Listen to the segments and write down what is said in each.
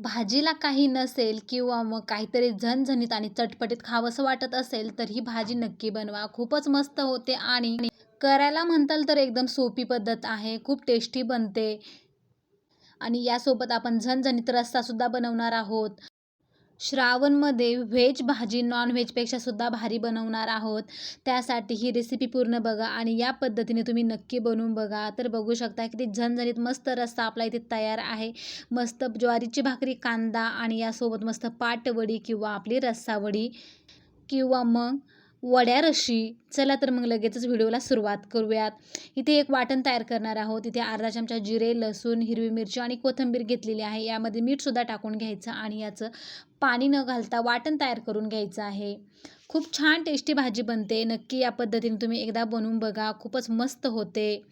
भाजीला काही नसेल किंवा मग काहीतरी झणझणीत आणि चटपटीत खावंसं वाटत असेल तर ही भाजी नक्की बनवा. खूपच मस्त होते आणि करायला म्हणताल तर एकदम सोपी पद्धत आहे खूप टेस्टी बनते. आणि यासोबत आपण झणझणीत रस्सासुद्धा बनवणार आहोत. श्रावणमध्ये व्हेज भाजी नॉन सुद्धा भारी बनवणार आहोत. त्यासाठी ही रेसिपी पूर्ण बघा आणि या पद्धतीने तुम्ही नक्की बनवून बघा. तर बघू शकता किती झणझणीत मस्त रस्सा आपला इथे तयार आहे. मस्त ज्वारीची भाकरी कांदा आणि यासोबत मस्त पाटवडी किंवा आपली रस्सावडी किंवा मग वड्या रशी चला तर मग लगेचच व्हिडिओला सुरुवात करूयात. इथे एक वाटण तयार करणार आहोत. इथे अर्धा चमचा जिरे लसूण हिरवी मिरची आणि कोथिंबीर घेतलेली आहे. यामध्ये मीठसुद्धा टाकून घ्यायचं आणि याचं पाणी न घालता वाटण तयार करून घ्यायचं आहे. खूप छान टेस्टी भाजी बनते. नक्की या पद्धतीने तुम्ही एकदा बनवून बघा. खूपच मस्त होते.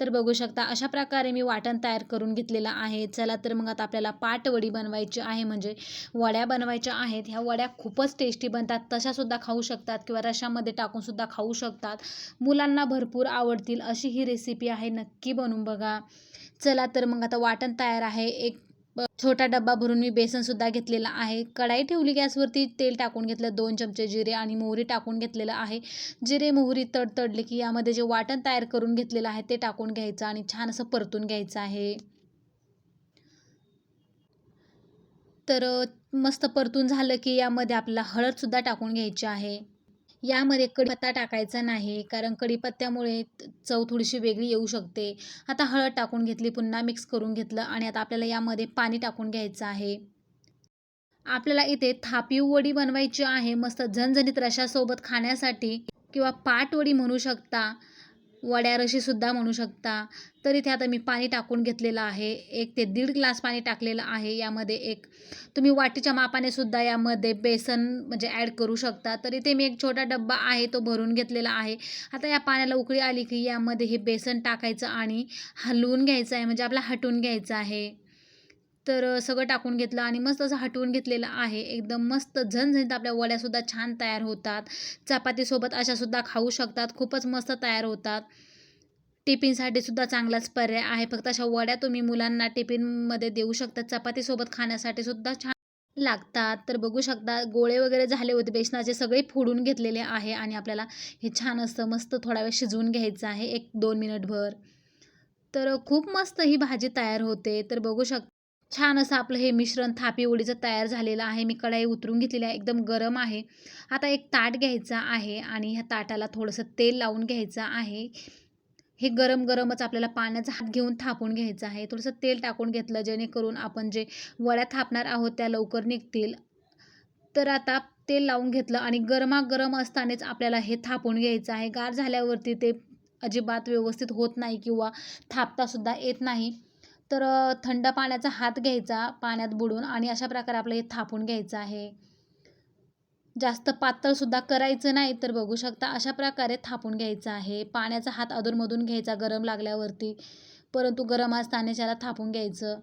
तर बघू शकता अशा प्रकारे मी वाटण तयार करून घेतलेलं आहे. चला तर मग आता आपल्याला पाटवडी बनवायची आहे. म्हणजे वड्या बनवायच्या आहेत. ह्या वड्या खूपच टेस्टी बनतात. तशासुद्धा खाऊ शकतात किंवा रशामध्ये टाकूनसुद्धा खाऊ शकतात. मुलांना भरपूर आवडतील अशी ही रेसिपी आहे. नक्की बनवून बघा. चला तर मग आता वाटण तयार आहे. एक छोटा डब्बा भरून मी बेसनसुद्धा घेतलेला आहे. कढाई ठेवली गॅसवरती तेल टाकून घेतलं दोन चमचे जिरे आणि मोहरी टाकून घेतलेलं आहे. जिरे मोहरी तडतडले की यामध्ये जे वाटण तयार करून घेतलेलं आहे ते टाकून घ्यायचं आणि छान असं परतून घ्यायचं आहे. तर मस्त परतून झालं की यामध्ये आपल्याला हळदसुद्धा टाकून घ्यायची आहे. यामध्ये कढीपत्ता टाकायचा नाही कारण कढीपत्त्यामुळे चव थोडीशी वेगळी येऊ शकते. आता हळद टाकून घेतली पुन्हा मिक्स करून घेतलं आणि आता आपल्याला यामध्ये पाणी टाकून घ्यायचं आहे. आपल्याला इथे थापीव वडी बनवायची आहे. मस्त झणझणीत रशासोबत खाण्यासाठी किंवा पाटवडी म्हणू शकता. वड्या रशीसुद्धा म्हणू शकता. तर इथे आता मी पाणी टाकून घेतलेलं आहे. एक ते दीड ग्लास पाणी टाकलेलं आहे. यामध्ये एक तुम्ही वाटीच्या मापाने सुद्धा यामध्ये बेसन म्हणजे ॲड करू शकता. तर इथे मी एक छोटा डब्बा आहे तो भरून घेतलेला आहे. आता या पाण्याला उकळी आली की यामध्ये हे बेसन टाकायचं आणि हलवून घ्यायचं आहे. म्हणजे आपला हटवून घ्यायचं आहे. तर सगळं टाकून घेतलं आणि मस्त असं हटवून घेतलेलं आहे. एकदम मस्त झणझणीत आपल्या वड्यासुद्धा छान तयार होतात. चपातीसोबत अशासुद्धा खाऊ शकतात. खूपच मस्त तयार होतात. टिफिनसाठी सुद्धा चांगलाच पर्याय आहे. फक्त अशा वड्या तुम्ही मुलांना टिफिनमध्ये देऊ शकता. चपातीसोबत खाण्यासाठी सुद्धा छान लागतात. तर बघू शकता गोळे वगैरे झाले होते. बेसनाचे सगळे फोडून घेतलेले आहे आणि आपल्याला हे छान असतं मस्त थोडा वेळ शिजवून घ्यायचं आहे. एक दोन मिनिटभर. तर खूप मस्त ही भाजी तयार होते. तर बघू शक छान असं आपलं हे मिश्रण थापी ओळीचं तयार झालेलं आहे. मी कढाई उतरून घेतलेली आहे. एकदम गरम आहे. आता एक ताट घ्यायचा आहे आणि ह्या ताटाला थोडंसं तेल लावून घ्यायचं आहे. हे गरम गरमच आपल्याला पाण्याचा हात घेऊन थापून घ्यायचं आहे. थोडंसं तेल टाकून घेतलं जेणेकरून आपण जे वड्या थापणार आहोत त्या लवकर निघतील. तर आता तेल लावून घेतलं आणि गरमागरम असतानाच आपल्याला हे थापून घ्यायचं आहे. गार झाल्यावरती ते अजिबात व्यवस्थित होत नाही किंवा थापतासुद्धा येत नाही. तर थंड पाण्याचा हात घ्यायचा पाण्यात बुडून आणि अशा प्रकारे आपलं हे थापून घ्यायचं आहे. जास्त पातळसुद्धा करायचं नाही तर बघू शकता अशा प्रकारे थापून घ्यायचं आहे. पाण्याचा हात अधूनमधून घ्यायचा गरम लागल्यावरती परंतु गरम असताना त्याला थापून घ्यायचं.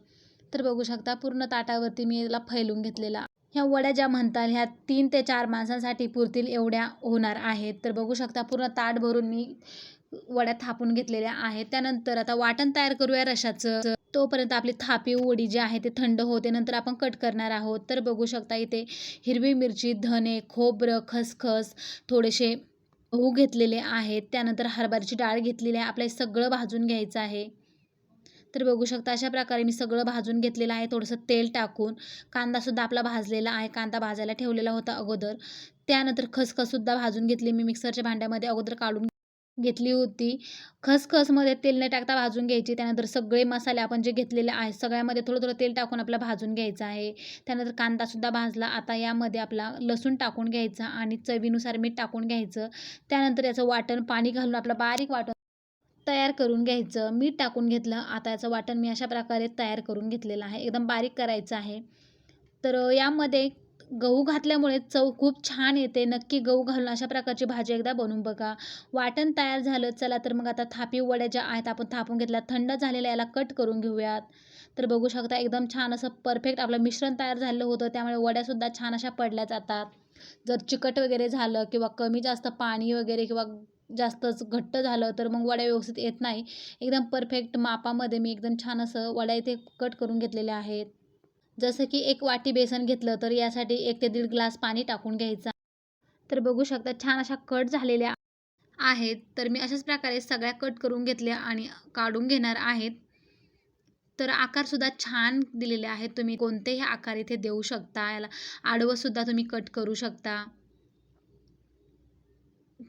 तर बघू शकता पूर्ण ताटावरती मी याला फैलून घेतलेला. ह्या वड्या ज्या म्हणतात ह्या तीन ते चार माणसांसाठी पुरतील एवढ्या होणार आहेत. तर बघू शकता पूर्ण ताट भरून मी वड्या थापून घेतलेल्या आहेत. त्यानंतर आता वाटण तयार करूया रशाचं. तोपर्यंत आपली थापी वडी जी आहे ते थंड होते. नंतर आपण कट करणार आहोत. तर बघू शकता इथे हिरवी मिरची धने खोबरं खसखस थोडेसे गहू घेतलेले आहेत. त्यानंतर हरभऱ्याची डाळ घेतलेली आहे. आपल्याला सगळं भाजून घ्यायचं आहे. तर बघू शकता अशा प्रकारे मी सगळं भाजून घेतलेलं आहे. थोडंसं तेल टाकून कांदासुद्धा आपला भाजलेला आहे. कांदा भाजायला ठेवलेला होता अगोदर. त्यानंतर खसखससुद्धा भाजून घेतली मी मिक्सरच्या भांड्यामध्ये. अगोदर काढून घेतली होती. खसखसमध्ये तेल न टाकता भाजून घ्यायची. त्यानंतर सगळे मसाले आपण जे घेतलेले आहेत सगळ्यामध्ये थोडं थोडं तेल टाकून आपला भाजून घ्यायचं आहे. त्यानंतर कांदासुद्धा भाजला. आता यामध्ये आपला लसूण टाकून घ्यायचा आणि चवीनुसार मीठ टाकून घ्यायचं. त्यानंतर याचं वाटण पाणी घालून आपलं बारीक वाटण तयार करून घ्यायचं. मीठ टाकून घेतलं. आता याचं वाटण मी अशा प्रकारे तयार करून घेतलेलं आहे. एकदम बारीक करायचं आहे. तर यामध्ये गहू घातल्यामुळे चव खूप छान येते. नक्की गहू घालून अशा प्रकारची भाजी एकदा बनवून बघा. वाटण तयार झालं चला तर मग आता थापी वड्या ज्या आहेत आपण थापून घेतल्या थंड झालेल्या याला कट करून घेऊयात. तर बघू शकता एकदम छान असं परफेक्ट आपलं मिश्रण तयार झालेलं होतं त्यामुळे वड्यासुद्धा छान अशा पडल्या जातात. जर चिकट वगैरे झालं किंवा कमी जास्त पाणी वगैरे किंवा जास्तच घट्ट झालं तर मग वड्या व्यवस्थित येत नाही. एकदम परफेक्ट मापामध्ये मी एकदम छान असं वड्या इथे कट करून घेतलेल्या आहेत. जसं की एक वाटी बेसन घेतलं तर यासाठी एक ते दीड ग्लास पाणी टाकून घ्यायचं. तर बघू शकता छान अशा कट झालेल्या आहेत. तर मी अशाच प्रकारे सगळ्या कट करून घेतल्या आणि काढून घेणार आहेत. तर आकारसुद्धा छान दिलेले आहेत. तुम्ही कोणतेही आकार इथे देऊ शकता. याला आडवंसुद्धा तुम्ही कट करू शकता.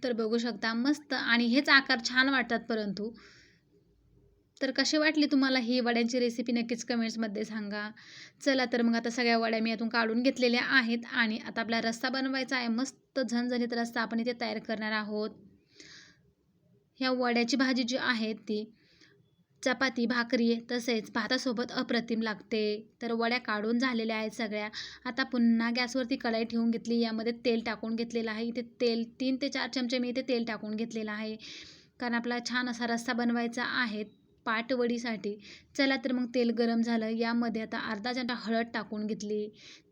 तर बघू शकता मस्त. आणि हेच आकार छान वाटतात परंतु. तर कशी वाटली तुम्हाला ही वड्यांची रेसिपी नक्कीच कमेंट्समध्ये सांगा. चला तर मग आता सगळ्या वड्या मी यातून काढून घेतलेल्या आहेत आणि आता आपला रस्सा बनवायचा आहे. मस्त झणझणीत रस्ता आपण इथे तयार करणार आहोत. ह्या वड्याची भाजी जी आहे ती चपाती भाकरी तसेच भातासोबत अप्रतिम लागते. तर वड्या काढून झालेल्या आहेत सगळ्या. आता पुन्हा गॅसवरती कढाई ठेवून घेतली. यामध्ये तेल टाकून घेतलेलं आहे. इथे तेल तीन ते चार चमचे मी इथे तेल टाकून घेतलेलं आहे. कारण आपला छान असा रस्सा बनवायचा आहे. पाटवडीसाठी. चला तर मग तेल गरम झालं. यामध्ये आता अर्धा चमचा हळद टाकून घेतली.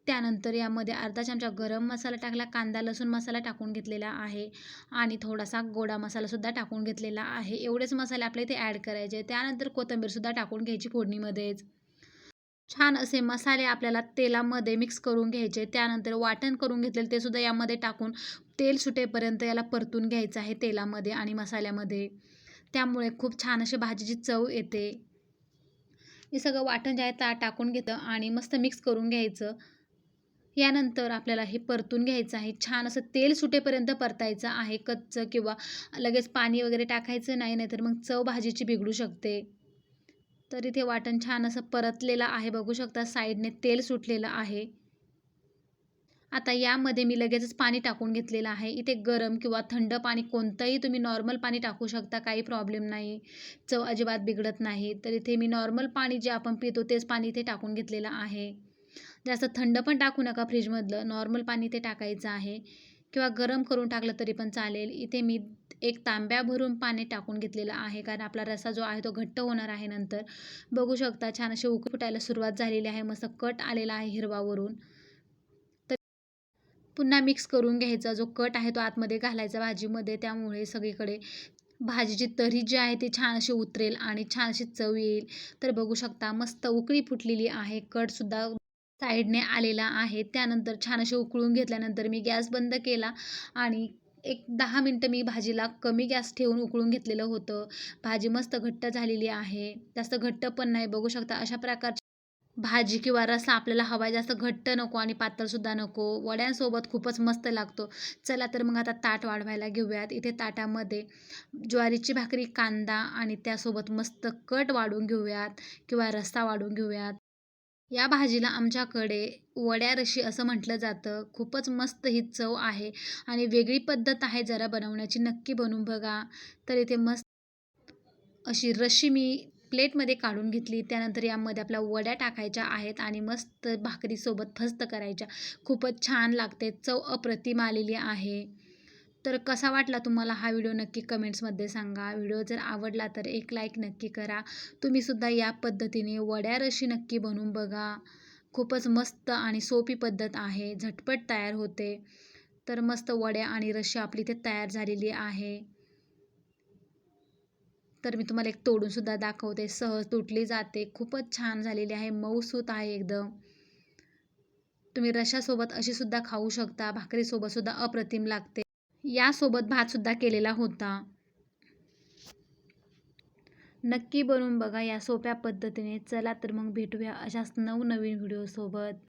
त्यानंतर यामध्ये अर्धा चमचा गरम मसाला टाकला. कांदा लसूण मसाला टाकून घेतलेला आहे. आणि थोडासा गोडा मसालासुद्धा टाकून घेतलेला आहे. एवढेच मसाले आपल्या इथे ॲड करायचे. त्यानंतर कोथिंबीरसुद्धा टाकून घ्यायची फोडणीमध्येच. छान असे मसाले आपल्याला तेलामध्ये मिक्स करून घ्यायचे. त्यानंतर वाटण करून घेतलेलं ते सुद्धा यामध्ये टाकून तेल सुटेपर्यंत याला परतून घ्यायचं आहे तेलामध्ये आणि मसाल्यामध्ये. त्यामुळे खूप छान अशी भाजीची चव येते. हे सगळं वाटण जे आहे ता टाकून घेतं आणि मस्त मिक्स करून घ्यायचं. यानंतर आपल्याला हे परतून घ्यायचं आहे. छान असं तेल सुटेपर्यंत परतायचं आहे. कच्चं किंवा लगेच पाणी वगैरे टाकायचं नाही नाहीतर मग चव भाजीची बिघडू शकते. तर इथे वाटण छान असं परतलेलं आहे. बघू शकता साईडने तेल सुटलेलं आहे. आता यामध्ये मी लगेचच पाणी टाकून घेतलेलं आहे. इथे गरम किंवा थंड पाणी कोणतंही तुम्ही नॉर्मल पाणी टाकू शकता काही प्रॉब्लेम नाही. चव अजिबात बिघडत नाही. तर इथे मी नॉर्मल पाणी जे आपण पितो तेच पाणी इथे टाकून घेतलेलं आहे. जास्त थंड पण टाकू नका फ्रीजमधलं नॉर्मल पाणी इथे टाकायचं आहे. किंवा गरम करून टाकलं तरी पण चालेल. इथे मी एक तांब्या भरून पाणी टाकून घेतलेलं आहे. कारण आपला रसा जो आहे तो घट्ट होणार आहे नंतर. बघू शकता छान असे उकळी फुटायला सुरुवात झालेली आहे. मस्त कट आलेला आहे हिरवावरून. पुन्हा मिक्स करून घ्यायचा. जो कट आहे तो आतमध्ये घालायचा भाजीमध्ये. त्यामुळे सगळीकडे भाजीची तरी जी आहे ती छान अशी उतरेल आणि छान अशी चव येईल. तर बघू शकता मस्त उकळी फुटलेली आहे. कटसुद्धा साईडने आलेला आहे. त्यानंतर छान असे उकळून घेतल्यानंतर मी गॅस बंद केला आणि एक दहा मिनटं मी भाजीला कमी गॅस ठेवून उकळून घेतलेलं होतं. भाजी मस्त घट्ट झालेली आहे. जास्त घट्ट पण नाही. बघू शकता अशा प्रकारची भाजी किंवा रस्सा आपल्याला हवा आहे जास्त घट्ट नको आणि पातळसुद्धा नको. वड्यांसोबत खूपच मस्त लागतो. चला तर मग आता ताट वाढवायला घेऊयात. इथे ताटामध्ये ज्वारीची भाकरी कांदा आणि त्यासोबत मस्त कट वाढून घेऊयात किंवा रस्सा वाढून घेऊयात. या भाजीला आमच्याकडे वड्या रशी असं म्हटलं जातं. खूपच मस्त ही चव आहे आणि वेगळी पद्धत आहे जरा बनवण्याची. नक्की बनवून बघा. तर इथे मस्त अशी रशी मी प्लेटमध्ये काढून घेतली. त्यानंतर यामध्ये आपल्या वड्या टाकायच्या आहेत आणि मस्त भाकरीसोबत फस्त करायच्या. खूपच छान लागते. चव अप्रतिम आलेली आहे. तर कसा वाटला तुम्हाला हा व्हिडिओ नक्की कमेंट्समध्ये सांगा. व्हिडिओ जर आवडला तर एक लाईक नक्की करा. तुम्हीसुद्धा या पद्धतीने वड्या रशी नक्की बनवून बघा. खूपच मस्त आणि सोपी पद्धत आहे. झटपट तयार होते. तर मस्त वड्या आणि रशी आपली इथे तयार झालेली आहे. तर मी तुम्हाला एक तोडूनसुद्धा दाखवते. सहज तुटली जाते. खूपच छान झालेली आहे. मऊसूत आहे एकदम. तुम्ही रशासोबत अशी सुद्धा खाऊ शकता. भाकरीसोबत सुद्धा अप्रतिम लागते. यासोबत भातसुद्धा केलेला होता. नक्की बनवून बघा या सोप्या पद्धतीने. चला तर मग भेटूया अशाच नवनवीन व्हिडिओसोबत.